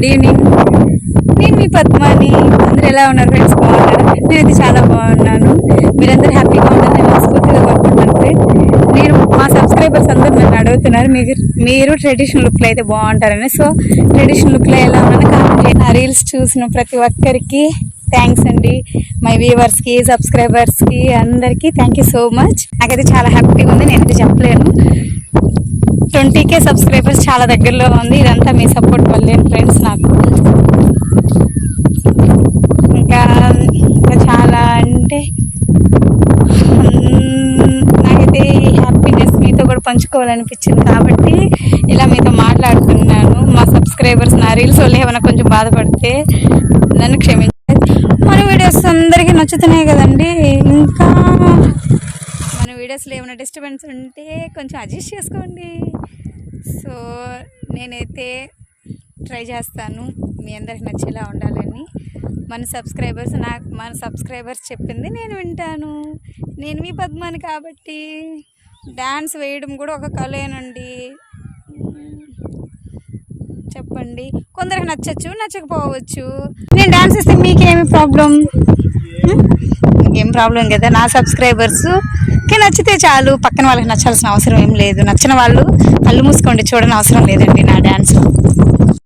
Good evening. నేను మీ పద్మాని. అందరూ ఎలా ఉన్నారు ఫ్రెండ్స్? బాగున్నారు? నేనైతే చాలా బాగున్నాను. మీరందరూ హ్యాపీగా ఉండాలని మనస్ఫూర్తిగా కోరుకుంటున్నాను నేను మా సబ్స్క్రైబర్స్ అందరూ నన్ను అడుగుతున్నారు మీరు మీరు ట్రెడిషనల్ లుక్లో అయితే బాగుంటారని. సో ట్రెడిషనల్ లుక్లో ఎలా ఉన్నాను కాబట్టి నా రీల్స్ చూసిన ప్రతి ఒక్కరికి థ్యాంక్స్ అండి. మై వ్యూవర్స్కి సబ్స్క్రైబర్స్కి అందరికీ థ్యాంక్ యూ సో మచ్. నాకైతే చాలా హ్యాపీగా ఉంది. నేను కే సబ్స్క్రైబర్స్ చాలా దగ్గరలో ఉంది. ఇదంతా మీ సపోర్ట్ వల్లే ఫ్రెండ్స్ నాకు. ఇంకా ఇంకా చాలా అంటే నాకైతే ఈ హ్యాపీనెస్ మీతో కూడా పంచుకోవాలనిపించింది కాబట్టి ఇలా మీతో మాట్లాడుతున్నాను. మా సబ్స్క్రైబర్స్ నా రీల్స్ వల్ల ఏమైనా కొంచెం బాధపడితే నన్ను క్షమించండి. మన వీడియోస్ అందరికీ నచ్చుతున్నాయి కదండి. ఇంకా మన వీడియోస్లో ఏమైనా డిస్టర్బెన్స్ ఉంటే కొంచెం అడ్జస్ట్ చేసుకోండి. సో నేనైతే ట్రై చేస్తాను మీ అందరికి నచ్చేలా ఉండాలని. మన సబ్స్క్రైబర్స్ నాకు మన సబ్స్క్రైబర్స్ చెప్పింది నేను వింటాను. నేను మీ పద్మాని కాబట్టి డ్యాన్స్ వేయడం కూడా ఒక కళేనండి చెప్పండి. కొందరికి నచ్చచ్చు నచ్చకపోవచ్చు. నేను డ్యాన్స్ ఇస్తే మీకేమి ప్రాబ్లం? ఏం ప్రాబ్లం కదా నా సబ్స్క్రైబర్స్. సబ్స్క్రైబర్స్కి నచ్చితే చాలు. పక్కన వాళ్ళకి నచ్చాల్సిన అవసరం ఏం లేదు. నచ్చిన వాళ్ళు కళ్ళు మూసుకోండి చూడని అవసరం లేదండి నా డ్యాన్స్